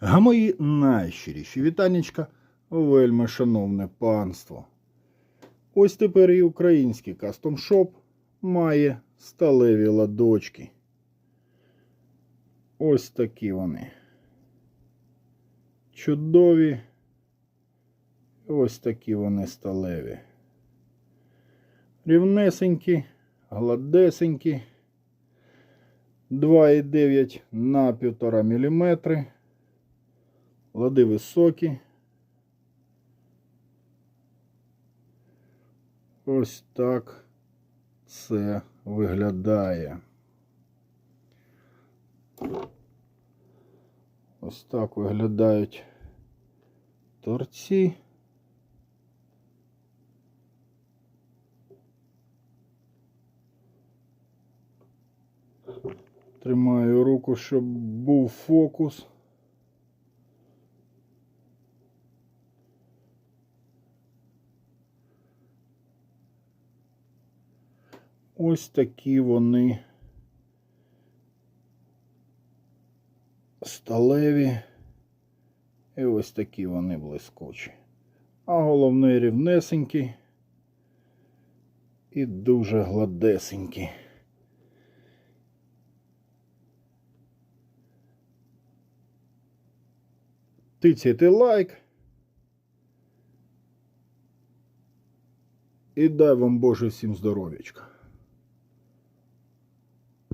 А мої найщиріші вітанечка, вельми шановне панство. Ось тепер і український кастом-шоп має сталеві ладочки. Ось такі вони. Чудові. Ось такі вони сталеві. Рівнесенькі, гладесенькі. 2,9 на 1,5 мм. Лади високі. Ось так це виглядає. Ось так виглядають торці. Тримаю руку, щоб був фокус. Ось такі вони сталеві. І ось такі вони блискучі. А головне рівнесенькі і дуже гладесенькі. Тицяйте лайк. І дай вам Боже всім здоров'ячка.